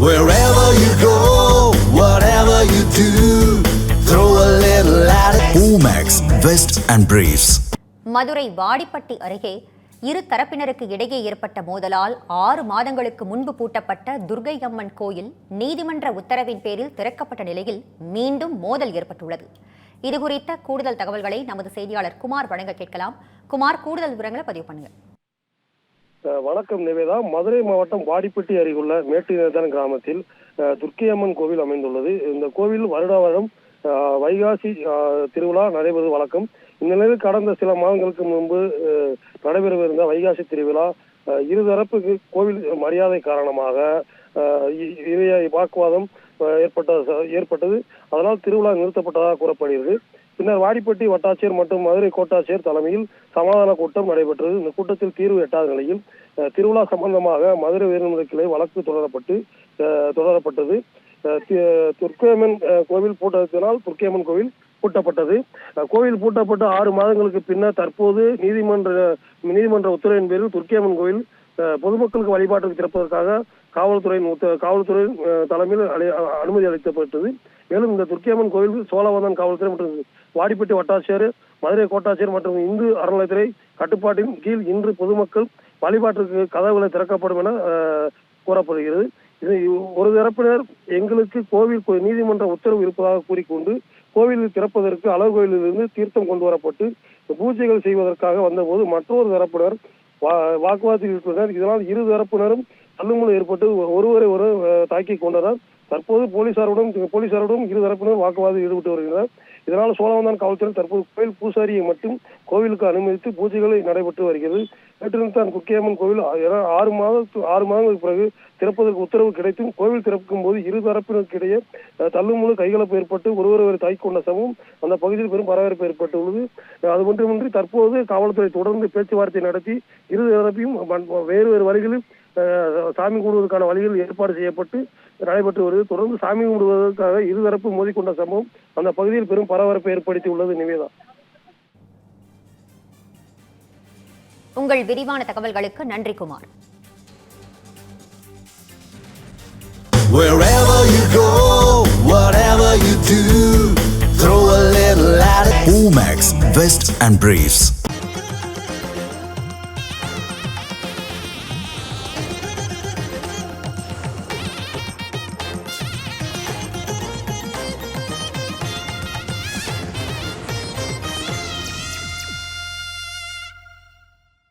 Wherever you go, whatever you do, throw a little attitude. Omax, Vest and Briefs. Madurai Vadipatti அருகே இரு தரப்பினருக்கு இடையே ஏற்பட்ட மோதலால் ஆறு மாதங்களுக்கு முன்பு பூட்டப்பட்ட துர்கை அம்மன் கோயில் நீதிமன்ற உத்தரவின் பேரில் திறக்கப்பட்ட நிலையில் மீண்டும் மோதல் ஏற்பட்டுள்ளது இதுகுறித்த கூடுதல் தகவல்களை நமது செய்தியாளர் குமார் வழங்க கேட்கலாம் குமார் கூடுதல் விவரங்களை பதிவு பண்ணுங்க அஹ் வணக்கம் நிவேதா. மதுரை மாவட்டம் வாடிப்பட்டி அருகுள்ள மேட்டுநேதான் கிராமத்தில் துர்க்கியம்மன் கோவில் அமைந்துள்ளது. இந்த கோவில் வருடா வருடம் வைகாசி திருவிழா நடைபெறுவது வழக்கம். இந்நிலையில் கடந்த சில மாதங்களுக்கு முன்பு நடைபெறவிருந்த வைகாசி திருவிழா இருதரப்புக்கு கோவில் மரியாதை காரணமாக அஹ், இ- வாக்குவாதம் ஏற்பட்ட ஏற்பட்டது. அதனால் திருவிழா நிறுத்தப்பட்டதாக கூறப்படுகிறது. பின்னர் வாடிப்பட்டி வட்டாட்சியர் மற்றும் மதுரை கோட்டாட்சியர் தலைமையில் சமாதான கூட்டம் நடைபெற்றது. இந்த கூட்டத்தில் தீர்வு எட்டாத நிலையில் திருவிழா சம்பந்தமாக மதுரை உயர்நீதிமன்ற கிளை வழக்கு தொடரப்பட்டு தொடரப்பட்டது. துர்க்கேமன் கோவில் பூட்டத்தினால் துர்க்கேமன் கோவில் பூட்டப்பட்டது. கோவில் பூட்டப்பட்டு ஆறு மாதங்களுக்கு பின்னர் தற்போது நீதிமன்ற நீதிமன்ற உத்தரவின் பேரில் துர்க்கேமன் கோவில் பொதுமக்களுக்கு வழிபாட்டுக்கு திறப்பதற்காக காவல்துறையின் காவல்துறை காவல்துறையின் தலைமையில் அனுமதி அளிக்கப்பட்டது. மேலும் இந்த துர்க்கியம்மன் கோவில் சோழவந்தன் காவல்துறை மற்றும் வாடிப்பட்டி வட்டாட்சியர் மதுரை கோட்டாட்சியர் மற்றும் இந்து அறநிலையத்துறை கட்டுப்பாட்டின் கீழ் இன்று பொதுமக்கள் வழிபாட்டிற்கு கதவுகளை திறக்கப்படும் என அஹ், கூறப்படுகிறது. இது ஒரு தரப்பினர் எங்களுக்கு கோவில் நீதிமன்ற உத்தரவு இருப்பதாக கூறிக்கொண்டு கோவில் திறப்பதற்கு அளவு கோயிலிலிருந்து தீர்த்தம் கொண்டு வரப்பட்டு பூஜைகள் செய்வதற்காக வந்தபோது மற்றொரு தரப்பினர் வாக்குவாதத்தில் ஈடுபட்டனர் இதனால் இரு தரப்பினரும் தள்ளுமுள்ள ஏற்பட்டு ஒருவரை ஒரு தாக்கி கொண்டதால் தற்போது போலீசாருடன் போலீசாருடன் இரு தரப்பினர் வாக்குவாதம் ஈடுபட்டு வருகின்றனர். இதனால் சோழவந்தான் காவல்துறை தற்போது கோயில் பூசாரியை மட்டும் கோவிலுக்கு அனுமதித்து பூஜைகளை நடைபெற்று வருகிறது. நேற்றிருந்தான் குக்கியம்மன் கோவில் ஆறு மாத ஆறு மாதங்களுக்கு பிறகு திறப்பதற்கு உத்தரவு கிடைத்தும் கோவில் திறக்கும் போது இரு தரப்பினருக்கிடையே தள்ளுமுழு கைகலப்பு ஏற்பட்டு ஒருவர் ஒரு தாக்கி கொண்ட சமம் அந்த பகுதியில் பெரும் பரபரப்பு ஏற்பட்டுள்ளது. உள்ளது அது மட்டுமின்றி தற்போது காவல்துறை தொடர்ந்து பேச்சுவார்த்தை நடத்தி இரு தரப்பையும் வேறு வேறு வழிகளில் சாமி கும்பிடுவதற்கான வழிகள் ஏற்பாடு செய்யப்பட்டு நடைபெற்று வருகிறது தொடர்ந்து சாமி கும்பிடுவதற்காக இருதரப்பு மோதிக்கொண்ட சம்பவம் அந்த பகுதியில் பெரும் பரபரப்பை ஏற்படுத்தி உள்ளது நிவேதா உங்கள் விரிவான தகவல்களுக்கு நன்றி Kumar Wherever you go, whatever you do, throw a little attitude. Omax, Vest and Briefs.